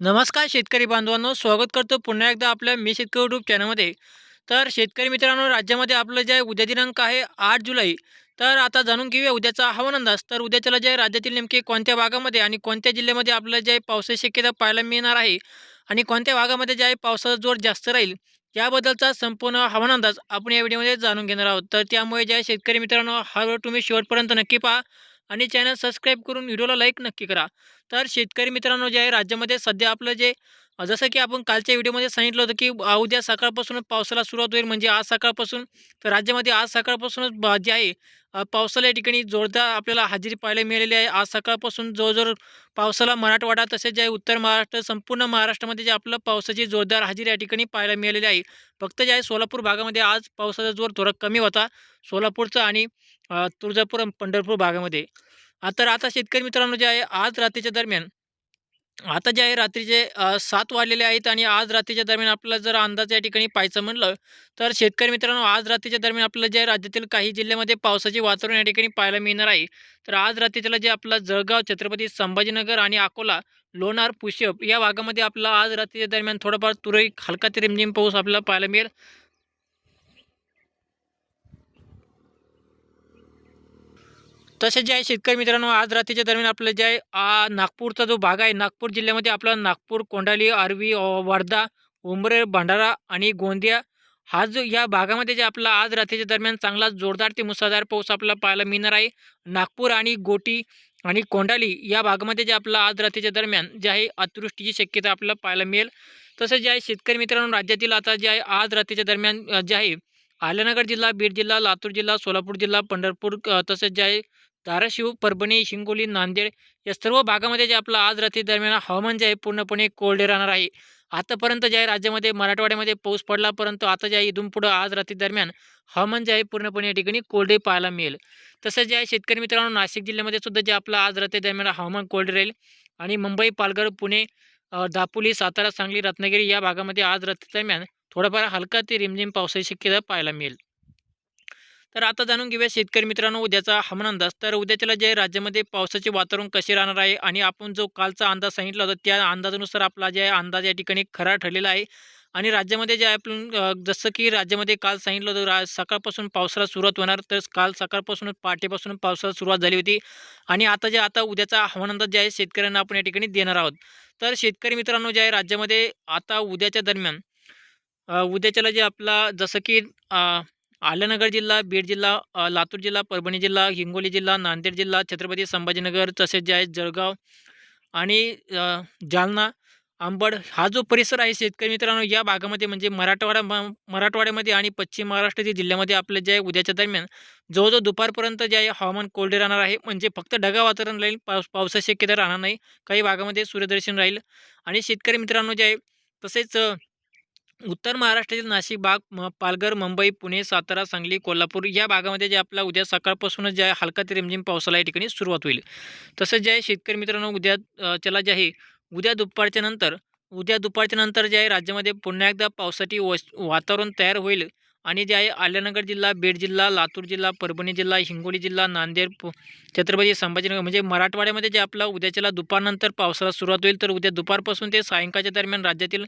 नमस्कार शेतकरी बांधवांनो स्वागत करतो पुन्हा एकदा आपल्या मी शेतकरी यूट्यूब चॅनलमध्ये. तर शेतकरी मित्रांनो राज्यामध्ये आपलं जे उद्या दिनांक आहे आठ जुलै. तर आता जाणून घेऊया उद्याचा हवामान अंदाज. तर उद्याच्याला जे राज्यातील नेमके कोणत्या भागामध्ये आणि कोणत्या जिल्ह्यामध्ये आपलं जे पावसाची शक्यता पाहायला मिळणार आहे आणि कोणत्या भागामध्ये जे आहे पावसाचा जोर जास्त राहील याबद्दलचा संपूर्ण हवामान अंदाज आपण या व्हिडिओमध्ये जाणून घेणार आहोत. तर त्यामुळे जे आहे शेतकरी मित्रांनो हा व्हिडिओ तुम्ही शेवटपर्यंत नक्की पहा. आणि चॅनल सबस्क्राईब करून व्हिडिओला लाईक नक्की करा. तर शेतकरी मित्रांनो जे आहे राज्यामध्ये सध्या आपलं जे जसं की आपण कालच्या व्हिडिओमध्ये सांगितलं होतं की उद्या सकाळपासूनच पावसाला सुरुवात होईल म्हणजे आज सकाळपासून तर राज्यामध्ये आज सकाळपासूनच जे आहे पावसाला या ठिकाणी जोरदार आपल्याला हजेरी पाहायला मिळालेली आहे. आज सकाळपासून जवळजवळ पावसाला मराठवाडा तसेच जे आहे उत्तर महाराष्ट्र संपूर्ण महाराष्ट्रामध्ये जे आपलं पावसाची जोरदार हजेरी या ठिकाणी पाहायला मिळालेली आहे. फक्त जे आहे सोलापूर भागामध्ये आज पावसाचा जोर थोडा कमी होता. सोलापूरचा आणि तुळजापूर आणि पंढरपूर भागामध्ये तर आता शेतकरी मित्रांनो जे आहे आज रात्रीच्या दरम्यान आता जे आहे रात्रीचे सात वाजलेले आहेत आणि आज रात्रीच्या दरम्यान आपल्याला जर अंदाज या ठिकाणी पाहायचं म्हणलं, तर शेतकरी मित्रांनो आज रात्रीच्या दरम्यान आपल्याला जे राज्यातील काही जिल्ह्यामध्ये पावसाचे वातावरण या ठिकाणी पाहायला मिळणार आहे. तर आज रात्रीच्याला जे आपला जळगाव, छत्रपती संभाजीनगर आणि अकोला, लोणार, पुष्यप या भागामध्ये आपला आज रात्रीच्या दरम्यान थोडाफार तुरळक हलका ते रिमझिम पाऊस आपल्याला पाहायला मिळेल. तसेच जे आहे शेतकरी मित्रांनो आज रात्रीच्या दरम्यान आपलं जे आहे नागपूरचा जो भाग आहे नागपूर जिल्ह्यामध्ये आपला नागपूर कोंडाली आरवी वर्धा उंबरे भंडारा आणि गोंदिया हा जो या भागामध्ये जे आपला आज रात्रीच्या दरम्यान चांगला जोरदार ते मुसळधार पाऊस आपल्याला पाहायला मिळणार आहे. नागपूर आणि गोटी आणि कोंडाली या भागामध्ये जे आपला आज रात्रीच्या दरम्यान जे आहे अतिवृष्टीची शक्यता आपल्याला पाहायला मिळेल. तसंच जे आहे शेतकरी मित्रांनो राज्यातील आता जे आहे आज रात्रीच्या दरम्यान जे आहे आल्यानगर जिल्हा बीड जिल्हा लातूर जिल्हा सोलापूर जिल्हा पंढरपूर तसेच जे आहे धाराशिव, परभणी, हिंगोली, नांदेड या सर्व भागामध्ये जे आपलं आज रात्री दरम्यान हवामान जे आहे पूर्णपणे कोरडे राहणार आहे. आतापर्यंत जे आहे राज्यामध्ये मराठवाड्यामध्ये पाऊस पडला, परंतु आता जे आहे इथून पुढं आज रात्री दरम्यान हवामान जे आहे पूर्णपणे या ठिकाणी कोरडे पाहायला मिळेल. तसंच जे आहे शेतकरी मित्रांनो नाशिक जिल्ह्यामध्ये सुद्धा जे आपलं आज रात्री दरम्यान हवामान कोरडे राहील आणि मुंबई, पालघर, पुणे, दापोली, सातारा, सांगली, रत्नागिरी या भागामध्ये आज रात्री दरम्यान थोडाफार हलका ते रिमझिम पावसाची शक्यता पाहायला मिळेल. तर आता जाणून घेऊया शेतकरी मित्रांनो उद्याचा हवामान अंदाज तर उद्याच्याला जे राज्यामध्ये पावसाचे वातावरण कसे राहणार आहे आणि आपण जो कालचा अंदाज सांगितला होता त्या अंदाजानुसार आपला जे आहे अंदाज या ठिकाणी खरा ठरलेला आहे. आणि राज्यामध्ये जे आपण जसं की राज्यामध्ये काल सांगितलं होतं रा सकाळपासून पावसाला सुरुवात होणार. तर काल सकाळपासूनच पहाटेपासून पावसाला सुरुवात झाली होती. आणि आता जे आता उद्याचा हवामान अंदाज जे आहे शेतकऱ्यांना आपण या ठिकाणी देणार आहोत. तर शेतकरी मित्रांनो जे आहे राज्यामध्ये आता उद्याच्या दरम्यान उद्याच्याला जे आपला जसं की आल्यानगर जिल्हा, बीड जिल्हा, लातूर जिल्हा, परभणी जिल्हा, हिंगोली जिल्हा, नांदेड जिल्हा, छत्रपती संभाजीनगर तसेच जे आहे जळगाव आणि जालना, आंबड हा जो परिसर आहे शेतकरी मित्रांनो या भागामध्ये म्हणजे मराठवाडा म मराठवाड्यामध्ये आणि पश्चिम महाराष्ट्रातील जिल्ह्यामध्ये आपलं जे आहे उद्याच्या दरम्यान जवळजवळ दुपारपर्यंत जे आहे हवामान कोरडे राहणार आहे. म्हणजे फक्त ढगाळ वातावरण राहील पाऊस पावसाची शक्यता राहणार नाही. काही भागामध्ये सूर्यदर्शन राहील आणि शेतकरी मित्रांनो जे आहे तसेच उत्तर महाराष्ट्रातील नाशिक भाग, म पालघर, मुंबई, पुणे, सातारा, सांगली, कोल्हापूर या भागामध्ये जे आपला उद्या सकाळपासूनच जे आहे हलका ते रिमझिम पावसाला या ठिकाणी सुरुवात होईल. तसंच जे आहे शेतकरी मित्रांनो उद्या चला त्याला जे आहे उद्या दुपारच्या नंतर उद्या दुपारच्या नंतर जे आहे राज्यामध्ये पुन्हा एकदा पावसाची वातावरण तयार होईल आणि जे आहे आल्यानगर जिल्हा, बीड जिल्हा, लातूर जिल्हा, परभणी जिल्हा, हिंगोली जिल्हा, नांदेड, छत्रपती संभाजीनगर म्हणजे मराठवाड्यामध्ये जे आपला उद्याच्याला दुपारनंतर पावसाला सुरुवात होईल. तर उद्या दुपारपासून ते सायंकाळच्या दरम्यान राज्यातील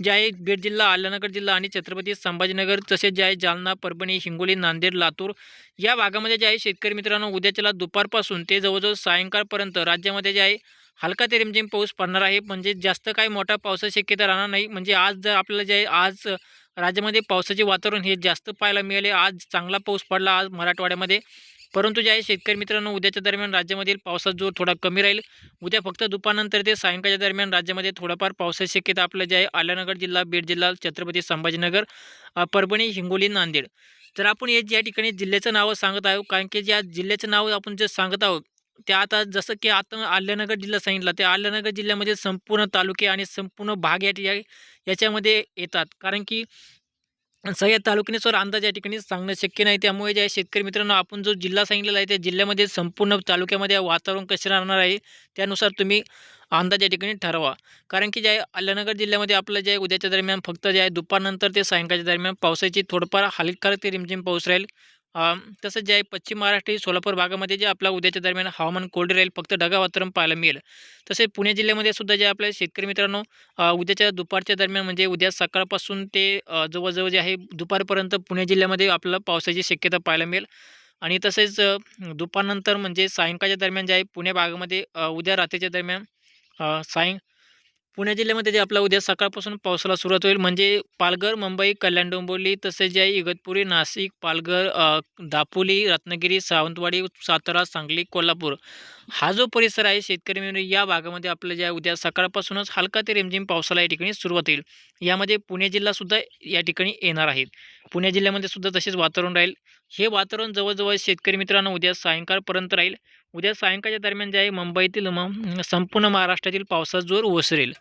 जे आहे बीड जिल्हा, आल्यानगर जिल्हा आणि छत्रपती संभाजीनगर तसेच जे आहे जालना, परभणी, हिंगोली, नांदेड, लातूर या भागामध्ये जे आहे शेतकरी मित्रांनो उद्याच्याला दुपारपासून ते जवळजवळ सायंकाळपर्यंत राज्यामध्ये जे आहे हलका ते रिमझिम पाऊस पडणार आहे. म्हणजे जास्त काही मोठा पावसाची शक्यता राहणार नाही. म्हणजे आज जर आपल्याला जे आहे आज राज्यामध्ये पावसाचे वातावरण हे जास्त पाहायला मिळाले. आज चांगला पाऊस पडला आज मराठवाड्यामध्ये. परंतु जे आहे शेतकरी मित्रांनो उद्याच्या दरम्यान राज्यामधील पावसाचा जोर थोडा कमी राहील. उद्या फक्त दुपारनंतर ते सायंकाळच्या दरम्यान राज्यामध्ये थोडाफार पावसाची शक्यता आपलं जे आहे आल्यानगर जिल्हा, बीड जिल्हा, छत्रपती संभाजीनगर, परभणी, हिंगोली, नांदेड. तर आपण हे ज्या ठिकाणी जिल्ह्याचं नावं सांगत आहोत कारण की ज्या जिल्ह्याचं नाव आपण जे सांगत आहोत ते आता जसं की आता आल्यानगर जिल्हा सांगितला त्या आल्यानगर जिल्ह्यामध्ये संपूर्ण तालुके आणि संपूर्ण भाग या ठिकाणी याच्यामध्ये येतात. कारण की सगळ्या तालुक्यानुसार अंदाज या ठिकाणी सांगणं शक्य नाही. त्यामुळे ज्या शेतकरी मित्रांनो आपण जो जिल्हा सांगितलेला आहे त्या जिल्ह्यामध्ये संपूर्ण तालुक्यामध्ये वातावरण कसे राहणार आहे त्यानुसार तुम्ही अंदाज या ठिकाणी ठरवा. कारण की ज्या आहे जिल्ह्यामध्ये आपलं जे उद्याच्या दरम्यान फक्त जे आहे दुपारनंतर ते सायंकाळच्या दरम्यान पावसाची थोडंफार हलका ते रिमझिम पाऊस राहील. तसंच जे आहे पश्चिम महाराष्ट्र सोलापूर भागामध्ये जे आपला उद्याच्या दरम्यान हवामान कोरडे राहील फक्त ढगा वातावरण पाहायला मिळेल. तसेच पुणे जिल्ह्यामध्ये सुद्धा जे आपल्या शेतकरी मित्रांनो उद्याच्या दुपारच्या दरम्यान म्हणजे उद्या सकाळपासून ते जवळजवळ जे आहे दुपारपर्यंत पुणे जिल्ह्यामध्ये आपल्याला पावसाची शक्यता पाहायला मिळेल. आणि तसेच दुपारनंतर म्हणजे सायंकाळच्या दरम्यान जे आहे पुणे भागामध्ये उद्या रात्रीच्या दरम्यान सायं पुणे जिल्ह्यामध्ये जे आपला उद्या सकाळपासून पावसाला सुरुवात होईल म्हणजे पालघर मुंबई कल्याण डोंबिवली तसेच जे आहे इगतपुरी नाशिक पालघर दापोली रत्नागिरी सावंतवाडी सातारा सांगली कोल्हापूर हा जो परिसर आहे शेतकरी मिळून या भागामध्ये आपल्या ज्या उद्या सकाळपासूनच हलका ते रिमझिम पावसाला या ठिकाणी सुरुवात होईल. यामध्ये पुणे जिल्हासुद्धा या ठिकाणी येणार आहेत पुणे जिल्ह्यामध्ये सुद्धा तसेच वातावरण राहील. हे वातावरण जवळजवळ शेतकरी मित्रांनो उद्या सायंकाळपर्यंत राहील. उद्या सायंकाळच्या दरम्यान जे आहे मुंबईतील म संपूर्ण महाराष्ट्रातील पावसाचा जोर ओसरेल.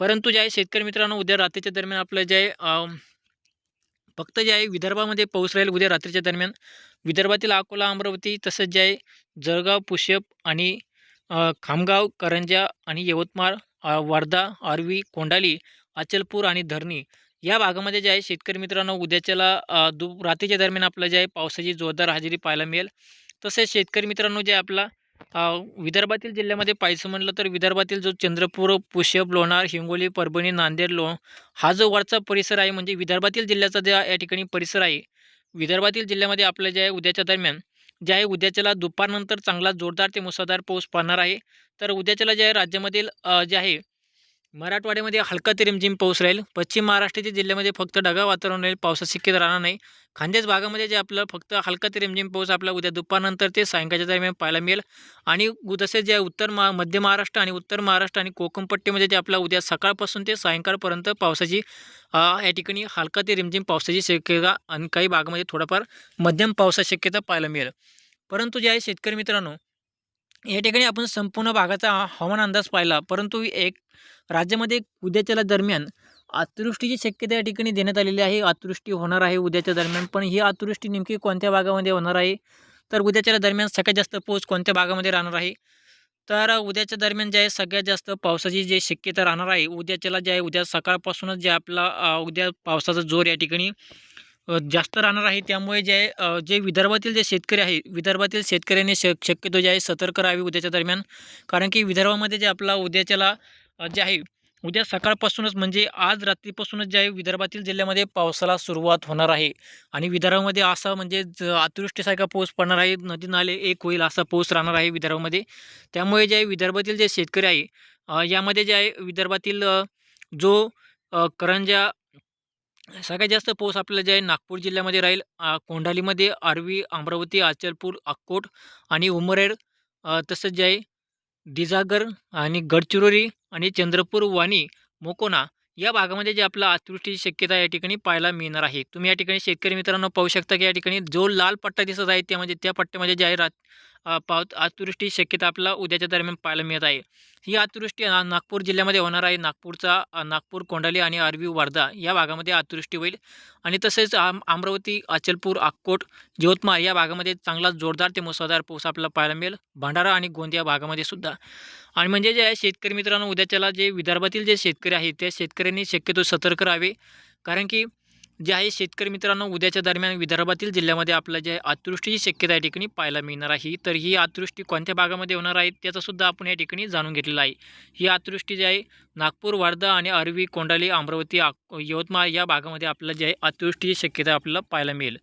परंतु जे आहे शेतकरी मित्रांनो उद्या रात्रीच्या दरम्यान आपलं जे आहे फक्त जे आहे विदर्भामध्ये पाऊस राहील उद्या रात्रीच्या दरम्यान. विदर्भातील अकोला अमरावती तसंच जे आहे जळगाव पुष्यप आणि खामगाव करंजा आणि यवतमाळ वर्धा आरवी कोंडाली अचलपूर आणि धरणी या भागामध्ये जे आहे शेतकरी मित्रांनो उद्याच्याला दु रात्रीच्या दरम्यान आपलं जे आहे पावसाची जोरदार हजेरी पाहायला मिळेल. तसेच शेतकरी मित्रांनो जे आपला विदर्भातील जिल्ह्यामध्ये पाहायचं म्हटलं तर विदर्भातील जो चंद्रपूर पुष्यप लोणार हिंगोली परभणी नांदेड लो हा जो वरचा परिसर आहे म्हणजे विदर्भातील जिल्ह्याचा ज्या या ठिकाणी परिसर आहे विदर्भातील जिल्ह्यामध्ये आपलं जे आहे उद्याच्या दरम्यान जे आहे उद्याच्याला दुपारनंतर चांगला जोरदार ते मुसळधार पाऊस पडणार आहे. तर उद्याच्याला जे आहे राज्यामधील जे आहे मराठवाड्यामध्ये हलका ते रिमझिम पाऊस राहील. पश्चिम महाराष्ट्राच्या जिल्ह्यामध्ये फक्त ढगा वातावरण राहील. पावसात शक्यता राहणार नाही. खानदेश भागामध्ये जे आपलं फक्त हलका ते रिमझिम पाऊस आपला उद्या दुपारनंतर ते सायंकाळच्या दरम्यान पाहायला मिळेल. आणि तसेच जे आहे उत्तर महा मध्य महाराष्ट्र आणि उत्तर महाराष्ट्र आणि कोकणपट्टीमध्ये जे आपला उद्या सकाळपासून ते सायंकाळपर्यंत पावसाची या ठिकाणी हलका ते रिमझिम पावसाची शक्यता आणि काही भागामध्ये थोडाफार मध्यम पावसाची शक्यता पाहायला मिळेल. परंतु जे आहे शेतकरी मित्रांनो या ठिकाणी आपण संपूर्ण भागाचा हवामान अंदाज पाहिला. परंतु एक राज्यामध्ये उद्याच्याला दरम्यान अतिवृष्टीची शक्यता या ठिकाणी देण्यात आलेली आहे. अतिवृष्टी होणार आहे उद्याच्या दरम्यान पण ही अतिवृष्टी नेमकी कोणत्या भागामध्ये होणार आहे? तर उद्याच्या दरम्यान सगळ्यात जास्त पाऊस कोणत्या भागामध्ये राहणार आहे? तर उद्याच्या दरम्यान जे आहे सगळ्यात जास्त पावसाची जी शक्यता राहणार आहे उद्याच्याला जे आहे उद्या सकाळपासूनच जे आपला उद्या पावसाचा जोर या ठिकाणी जास्त राहणार आहे. त्यामुळे जे जे विदर्भातील जे शेतकरी आहे विदर्भातील शेतकऱ्यांनी श शक्यतो जे आहे सतर्क राहावी उद्याच्या दरम्यान. कारण की विदर्भामध्ये जे आपला उद्याच्याला जे आहे उद्या सकाळपासूनच म्हणजे आज रात्रीपासूनच जे आहे विदर्भातील जिल्ह्यामध्ये पावसाला सुरुवात होणार आहे. आणि विदर्भामध्ये असा म्हणजे ज अतिवृष्टीसारखा पाऊस पडणार आहे. नदी नाले एक होईल असा पाऊस राहणार आहे विदर्भामध्ये. त्यामुळे जे आहे विदर्भातील जे शेतकरी आहे यामध्ये जे आहे विदर्भातील जो करंजा सगळ्यात जास्त पाऊस आपल्याला जे आहे नागपूर जिल्ह्यामध्ये राहील. कोंडालीमध्ये कोंढालीमध्ये अमरावती अचलपूर अक्कोट आणि उमरेड तसंच जे आहे दिजागर आणि गडचिरोली आणि चंद्रपूर वाणी मोकोना या भागामध्ये जे आपला अतिवृष्टीची शक्यता या ठिकाणी पाहायला मिळणार आहे. तुम्ही या ठिकाणी शेतकरी मित्रांनो पाहू शकता की या ठिकाणी जो लाल पट्टा दिसत आहे त्यामध्ये त्या पट्ट्यामध्ये जे आहे रात पावत पाव अतिवृष्टीची शक्यता आपल्याला उद्याच्या दरम्यान पाहायला मिळत आहे. ही अतिवृष्टी ना- नागपूर जिल्ह्यामध्ये होणार आहे. नागपूरचा नागपूर कोंडाली आणि अरवी वर्धा या भागामध्ये अतिवृष्टी होईल. आणि तसेच आम अमरावती अचलपूर अक्कोट यवतमाळ या भागामध्ये चांगला जोरदार ते मुसळधार पाऊस आपल्याला पाहायला मिळेल. भंडारा आणि गोंदिया भागामध्ये सुद्धा. आणि म्हणजे जे आहे शेतकरी मित्रांनो उद्याच्याला जे विदर्भातील जे शेतकरी आहेत त्या शेतकऱ्यांनी शक्यतो सतर्क राहावे. कारण की जे आहे शेतकरी मित्रांनो उद्याच्या दरम्यान विदर्भातील जिल्ह्यामध्ये आपलं जे आहे अतिवृष्टीची शक्यता या ठिकाणी पाहायला मिळणार आहे. तर ही अतिवृष्टी कोणत्या भागामध्ये होणार आहे त्याचासुद्धा आपण या ठिकाणी जाणून घेतलेलं आहे. ही अतिवृष्टी जी आहे नागपूर वर्धा आणि अरवी कोंडाली अमरावती यवतमाळ या भागामध्ये आपलं जे आहे अतिवृष्टीची शक्यता आपल्याला पाहायला मिळेल.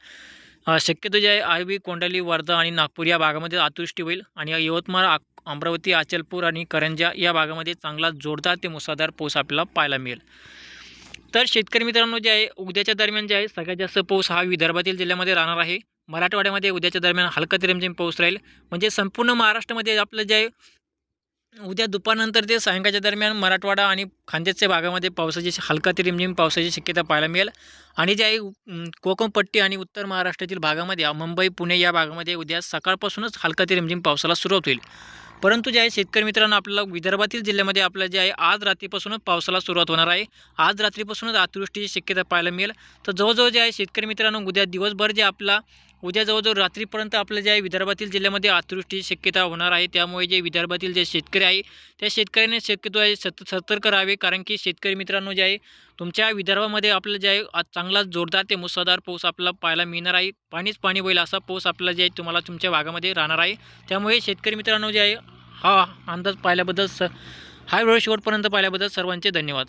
शक्यतो जे आहे आर्वी कोंडाली वर्धा आणि नागपूर या भागामध्ये अतिवृष्टी होईल आणि यवतमाळ अमरावती अचलपूर आणि करंजा या भागामध्ये चांगला जोरदार ते मुसळधार पाऊस आपल्याला पाहायला मिळेल. तर शेतकरी मित्रांनो जे आहे उद्याच्या दरम्यान जे आहे सगळ्यात जास्त पाऊस हा विदर्भातील जिल्ह्यामध्ये राहणार आहे. मराठवाड्यामध्ये उद्याच्या दरम्यान हलका ते रिमझिम पाऊस राहील. म्हणजे संपूर्ण महाराष्ट्रामध्ये आपलं जे आहे उद्या दुपारनंतर ते सायंकाळच्या दरम्यान मराठवाडा आणि खानदेशच्या भागामध्ये पावसाची हलका ते रिमझिम पावसाची शक्यता पाहायला मिळेल. आणि जे आहे कोकणपट्टी आणि उत्तर महाराष्ट्रातील भागामध्ये मुंबई पुणे या भागामध्ये उद्या सकाळपासूनच हलका ते रिमझिम पावसाला सुरुवात होईल. परंतु जे आहे शेतकरी मित्रांनो आपल्याला विदर्भातील जिल्ह्यामध्ये आपलं जे आहे आज रात्रीपासूनच पावसाला सुरुवात होणार आहे. आज रात्रीपासूनच अतिवृष्टीची शक्यता पाहायला मिळेल. तर जवळजवळ जे आहे शेतकरी मित्रांनो उद्या दिवसभर जे आपला उद्या जवळजवळ रात्रीपर्यंत आपलं जे आहे विदर्भातील जिल्ह्यामध्ये अतिवृष्टीची शक्यता होणार आहे त्यामुळे जे विदर्भातील जे शेतकरी आहे त्या शेतकऱ्याने शक्यतो आहे सत सतर्क राहावे. कारण की शेतकरी मित्रांनो जे आहे तुमच्या विदर्भामध्ये आपलं जे आहे चांगला जोरदार ते मुसळधार पाऊस आपल्याला पाहायला मिळणार आहे. पाणीच पाणी होईल असा पाऊस आपला जे आहे तुम्हाला तुमच्या भागामध्ये राहणार आहे. त्यामुळे शेतकरी मित्रांनो जे आहे हा अंदाज पाहिल्याबद्दल स हा वेळ शेवटपर्यंत पाहिल्याबद्दल सर्वांचे धन्यवाद.